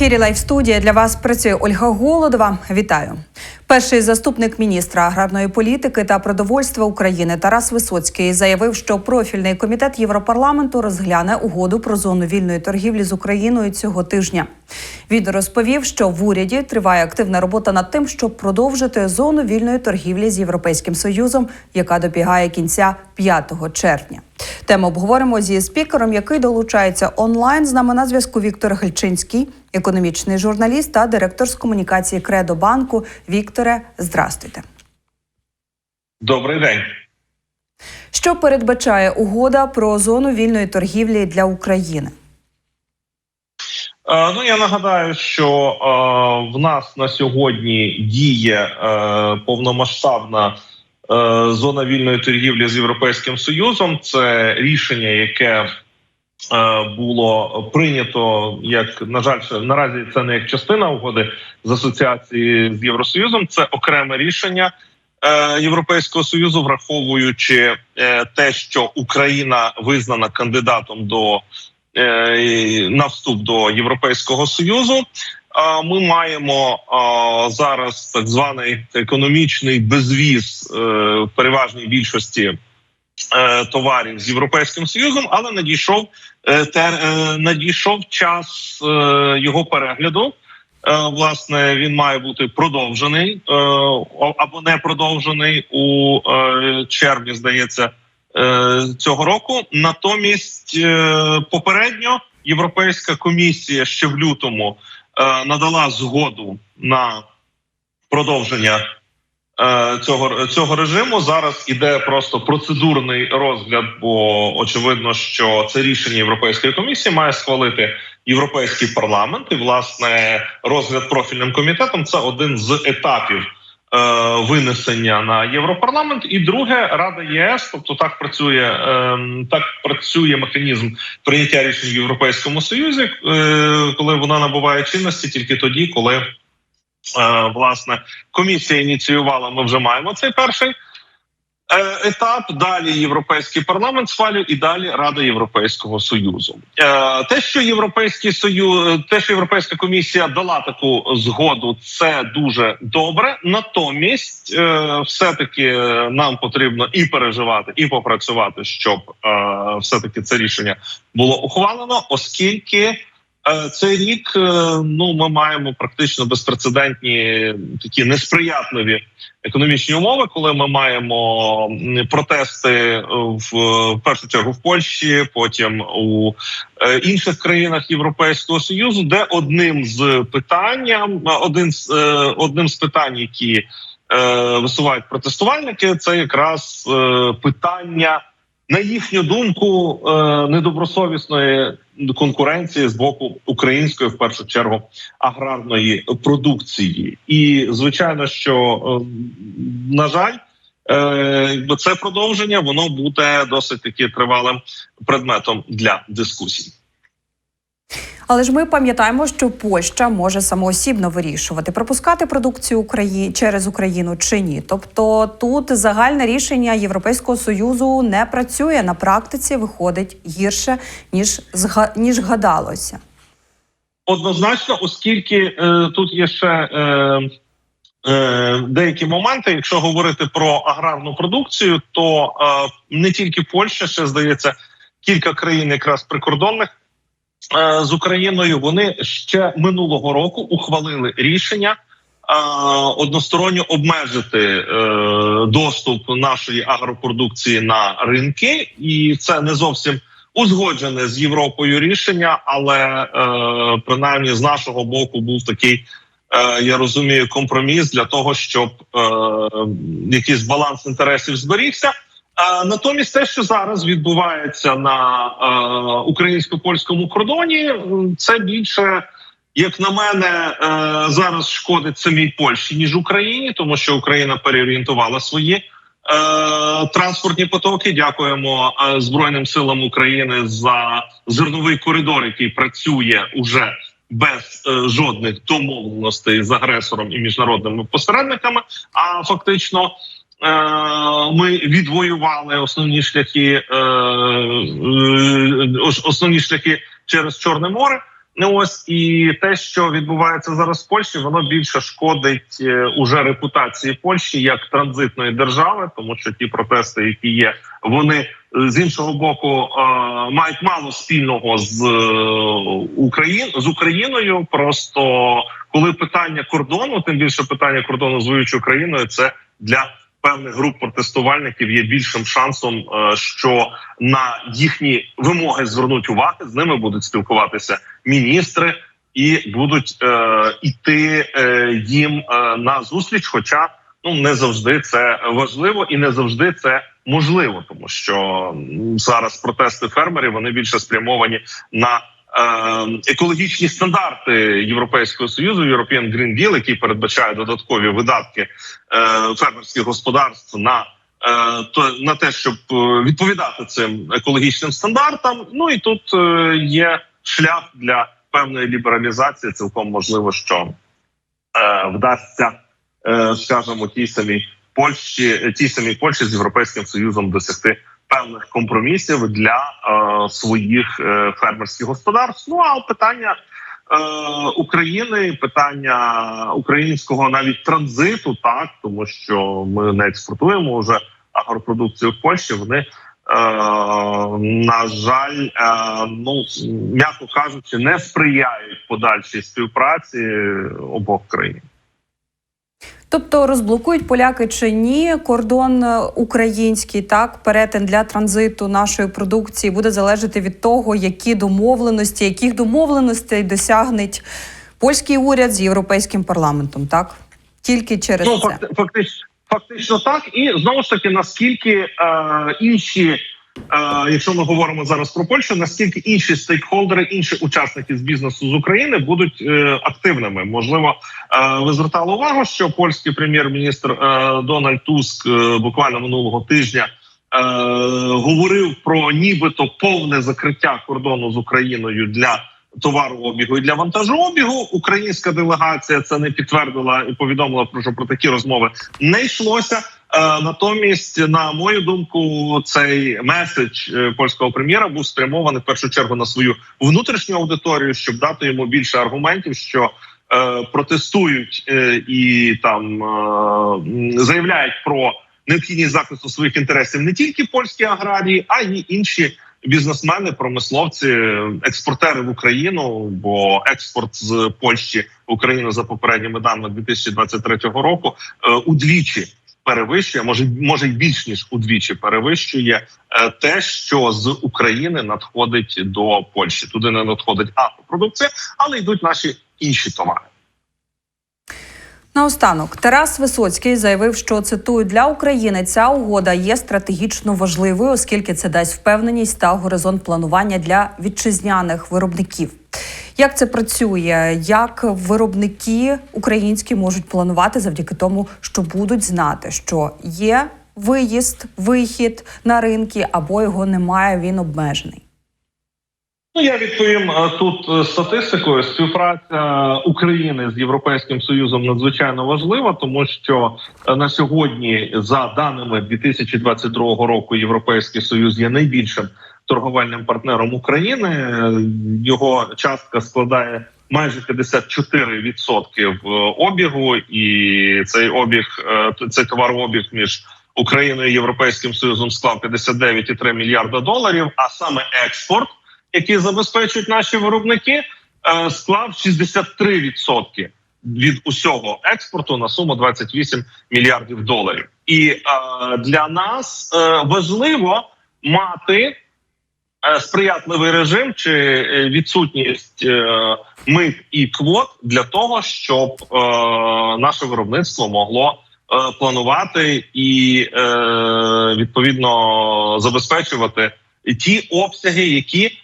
ефірі Лайф студія для вас працює Ольга Голодова. Вітаю. Перший заступник міністра аграрної політики та продовольства України Тарас Висоцький заявив, що профільний комітет Європарламенту розгляне угоду про зону вільної торгівлі з Україною цього тижня. Він розповів, що в уряді триває активна робота над тим, щоб продовжити зону вільної торгівлі з Європейським Союзом, яка добігає кінця 5 червня. Тему обговоримо зі спікером, який долучається онлайн. З нами на зв'язку Віктор Гельчинський, економічний журналіст та директор з комунікації Кредо банку. Вікторе, здрастуйте. Добрий день. Що передбачає угода про зону вільної торгівлі для України? Е, ну я нагадаю, що е, в нас на сьогодні діє е, повномасштабна зона вільної торгівлі з Європейським Союзом. Це рішення, яке було прийнято як на жаль, наразі це не як частина угоди з асоціації з Євросоюзом. Це окреме рішення. Європейського союзу, враховуючи те, що Україна визнана кандидатом до на вступ до Європейського союзу. Ми маємо зараз так званий економічний безвіз е, в переважній більшості е, товарів з європейським союзом, але надійшов е, е, надійшов час е, його перегляду. Е, Власне, він має бути продовжений е, або не продовжений у е, червні, здається, е, цього року. Натомість, е, попередньо Європейська комісія ще в лютому е, надала згоду на продовження е, цього, цього режиму. Зараз іде просто процедурний розгляд, бо очевидно, що це рішення Європейської комісії має схвалити Європейський парламент. І власне розгляд профільним комітетом це один з етапів. Е, Винесення на європарламент, і друге Рада ЄС, тобто так працює ем, так працює механізм прийняття рішень в Європейському Союзі, е, коли вона набуває чинності тільки тоді, коли е, власне комісія ініціювала. Ми вже маємо цей перший е, етап. Далі європейський парламент схвалює і далі Рада Європейського союзу. Е, Те, що європейський союз, те, що європейська комісія дала таку згоду, це дуже добре. Натомість, е, все таки нам потрібно і переживати, і попрацювати, щоб е, все таки це рішення було ухвалено, оскільки. Е, Цей рік е, ну ми маємо практично безпрецедентні такі несприятливі економічні умови, коли ми маємо протести в, в першу чергу в Польщі, потім у е, інших країнах Європейського союзу, де одним з питанням, один з е, одним з питань, які е, висувають протестувальники, це якраз е, питання. На їхню думку, е, недобросовісної конкуренції з боку української, в першу чергу, аграрної продукції, і звичайно, що е, на жаль, е, це продовження воно буде досить таки тривалим предметом для дискусій. Але ж ми пам'ятаємо, що Польща може самоосібно вирішувати, пропускати продукцію Украї... через Україну чи ні. Тобто тут загальне рішення Європейського союзу не працює на практиці, виходить гірше ніж ніж гадалося. Однозначно, оскільки е, тут є ще е, е, деякі моменти, якщо говорити про аграрну продукцію, то е, не тільки Польща, ще здається, кілька країн, якраз прикордонних з Україною, вони ще минулого року ухвалили рішення. е, Односторонньо обмежити е, доступ нашої агропродукції на ринки, і це не зовсім узгоджене з Європою рішення, але е, принаймні з нашого боку був такий, е, я розумію, компроміс для того, щоб е, якийсь баланс інтересів зберігся. Е, натомість, те, що зараз відбувається на е, українсько-польському кордоні, це більше. Як на мене, е, зараз шкодить самій Польщі ніж Україні, тому що Україна переорієнтувала свої е, транспортні потоки. Дякуємо е, Збройним силам України за зерновий коридор, який працює уже без е, жодних домовленостей з агресором і міжнародними посередниками. А фактично. Е, Ми відвоювали основні шляхи, е, е, ос- основні шляхи через Чорне море. Ну ось і те, що відбувається зараз в Польщі, воно більше шкодить уже репутації Польщі як транзитної держави, тому що ті протести, які є, вони з іншого боку мають мало спільного з Україн з Україною. Просто коли питання кордону, тим більше питання кордону з воюючою країною, це для певних груп протестувальників є більшим шансом, е, що на їхні вимоги звернуть увагу, з ними будуть спілкуватися міністри і будуть е, іти е, їм на зустріч. Хоча ну не завжди це важливо і не завжди це можливо, тому що зараз протести фермерів вони більше спрямовані на екологічні стандарти Європейського союзу, European Green Deal, який передбачає додаткові видатки е, фермерських господарств на. е, на те, щоб е, відповідати цим екологічним стандартам, ну і тут є шлях для певної лібералізації. Цілком можливо, що вдасться, скажімо, тій самій Польщі, тій самій Польщі з європейським союзом досягти певних компромісів для е, своїх е, фермерських господарств. Ну а питання е, України, питання українського навіть транзиту, так тому що ми не експортуємо вже агропродукцію в Польщі. Вони е, на жаль, е, ну м'яко кажучи, не сприяють подальшій співпраці обох країн. Тобто розблокують поляки чи ні? Кордон е, український, так перетин для транзиту нашої продукції буде залежати від того, які домовленості, яких домовленостей досягнеть польський уряд з європейським парламентом, так? Тільки через Ну це. фактично, фактично так, і знову ж таки, наскільки е, інші, якщо ми говоримо зараз про Польщу, наскільки інші стейкхолдери, інші учасники з бізнесу з України будуть е, активними? Можливо, е, ви звертали увагу, що польський прем'єр-міністр е, Дональд Туск буквально минулого тижня. Говорив про нібито повне закриття кордону з Україною для товарообігу і для вантажообігу. Українська делегація це не підтвердила і повідомила про що про такі розмови не йшлося. Е, натомість, на мою думку, цей меседж е, польського прем'єра був спрямований в першу чергу на свою внутрішню аудиторію, щоб дати йому більше аргументів, що е, протестують е, і там е, заявляють про необхідність захисту своїх інтересів не тільки польські аграрії, а й інші бізнесмени, промисловці, експортери в Україну. Бо експорт з Польщі в Україну за попередніми даними 2023 року е, удвічі перевищує, може може й більш ніж удвічі перевищує е, те, що з України надходить до Польщі. Туди не надходить агропродукція, але йдуть наші інші товари. Наостанок Тарас Висоцький заявив, що цитую для України ця угода є стратегічно важливою, оскільки це дасть впевненість та горизонт планування для вітчизняних виробників. Як це працює? Як виробники українські можуть планувати завдяки тому, що будуть знати, що є виїзд, вихід на ринки або його немає, він обмежений. Ну, я відповім е, тут е, статистикою. Співпраця України з Європейським Союзом надзвичайно важлива, тому що е, на сьогодні, за даними 2022 року, Європейський Союз є найбільшим торговельним партнером України. Його частка складає майже 54% в обігу, і цей обіг, цей товарообіг між Україною і Європейським Союзом склав 59,3 мільярда доларів. А саме експорт які забезпечують наші виробники, е, склав 63% від усього експорту на суму 28 мільярдів доларів. І е, для нас е, важливо мати сприятливий режим чи відсутність мит і квот для того, щоб наше виробництво могло. Планувати і відповідно забезпечувати ті обсяги, які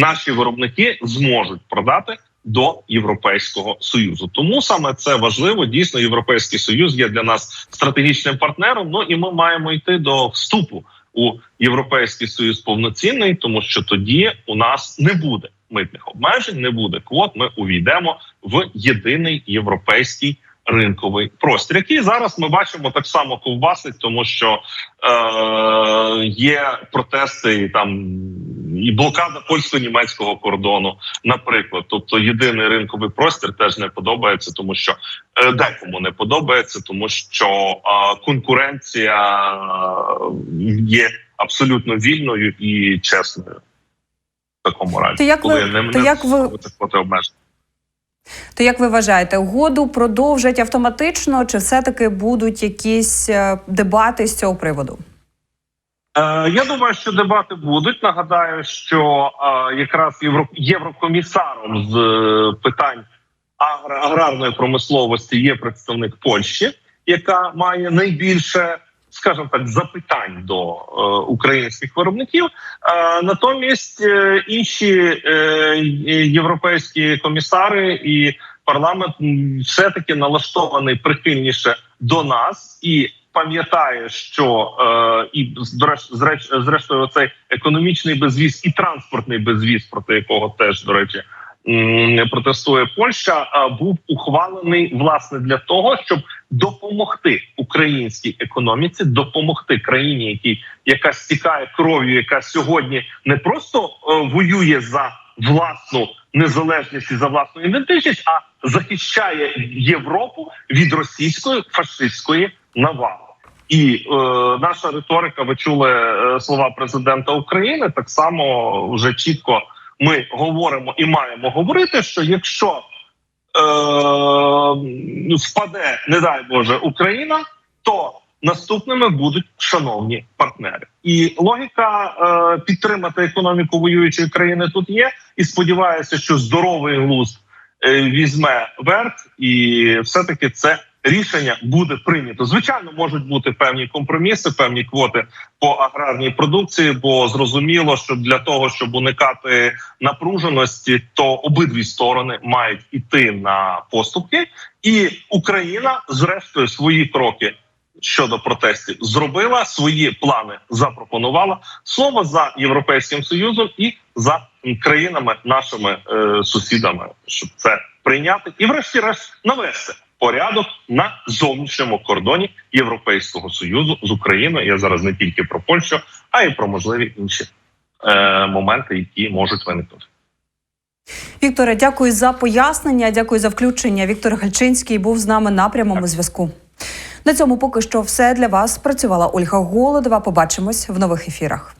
наші виробники зможуть продати до Європейського союзу. Тому саме це важливо. Дійсно, європейський союз є для нас стратегічним партнером. Ну і ми маємо йти до вступу у європейський союз повноцінний, тому що тоді у нас не буде митних обмежень, не буде квот. Ми увійдемо в єдиний європейський ринковий простір, який зараз ми бачимо так само ковбасить, тому що е, є протести там і блокада польсько-німецького кордону, наприклад. Тобто єдиний ринковий простір теж не подобається, тому що е, декому не подобається, тому що конкуренція е, є абсолютно вільною і чесною. В такому разі, То як ви- коли не, то не як ви- проти обмежень. То як ви вважаєте, угоду продовжать автоматично, чи все-таки будуть якісь е, дебати з цього приводу? Е, я думаю, що дебати будуть. Нагадаю, що е, якраз євро, єврокомісаром з е, питань аграрної промисловості є представник Польщі, яка має найбільше, скажімо так, запитань до українських виробників. Натомість інші європейські комісари і парламент все-таки налаштований прихильніше до нас і пам'ятає, що е, і зреч- зрештою цей економічний безвіз і транспортний безвіз, проти якого теж до речі протестує Польща, е, був ухвалений власне для того, щоб допомогти українській економіці, допомогти країні, якій яка стікає кров'ю, яка сьогодні не просто е, воює за власну незалежність і за власну ідентичність, а захищає Європу від російської фашистської навали. І е, наша риторика, ви чули е, слова президента України. Так само вже чітко ми говоримо і маємо говорити, що якщо е, впаде, не дай Боже, Україна, то наступними будуть шановні партнери. І логіка е, підтримати економіку воюючої країни тут є. І сподіваюся, що здоровий глузд е, візьме верх, і все таки це рішення буде прийнято. Звичайно, можуть бути певні компроміси, певні квоти по аграрній продукції, бо зрозуміло, що для того, щоб уникати напруженості, то обидві сторони мають іти на поступки, і Україна, зрештою, свої кроки. Щодо протестів зробила свої плани, запропонувала слово за європейським союзом і за країнами нашими е, сусідами, щоб це прийняти і, врешті-решт, навести порядок на зовнішньому кордоні Європейського союзу з Україною. Я зараз не тільки про Польщу, а й про можливі інші е, моменти, які можуть виникнути. Вікторе, дякую за пояснення. Дякую за включення. Віктор Гальчинський був з нами на прямому зв'язку. На цьому поки що все для вас. Працювала Ольга Голодова. Побачимось в нових ефірах.